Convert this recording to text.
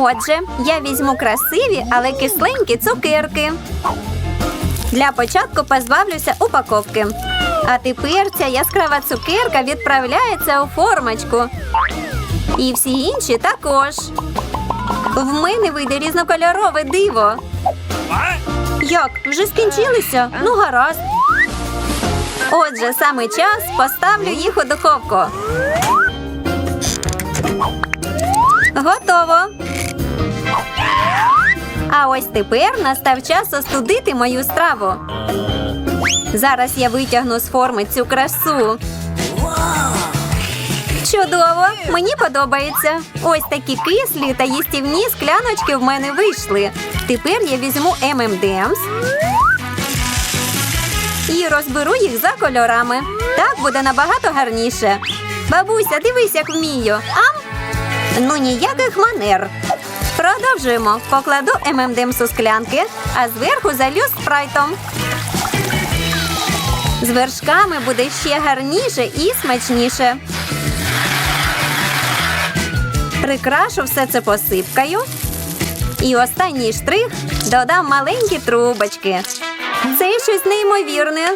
Отже, я візьму красиві, але кисленькі цукерки. Для початку позбавлюся упаковки. А тепер ця яскрава цукерка відправляється у формочку. І всі інші також. В мене вийде різнокольорове диво. Як? Вже скінчилися? Ну, гаразд. Отже, саме час поставлю їх у духовку. Готово. А ось тепер настав час остудити мою страву. Зараз я витягну з форми цю красу. Чудово! Мені подобається. Ось такі кислі та їстівні скляночки в мене вийшли. Тепер я візьму M&M's і розберу їх за кольорами. Так буде набагато гарніше. Бабуся, дивись, як вмію. Ам? Ну ніяких манер. Продовжуємо. Покладу ММДМС у склянки, а зверху залью спрайтом. З вершками буде ще гарніше і смачніше. Прикрашу все це посипкою. І останній штрих додам маленькі трубочки. Це щось неймовірне.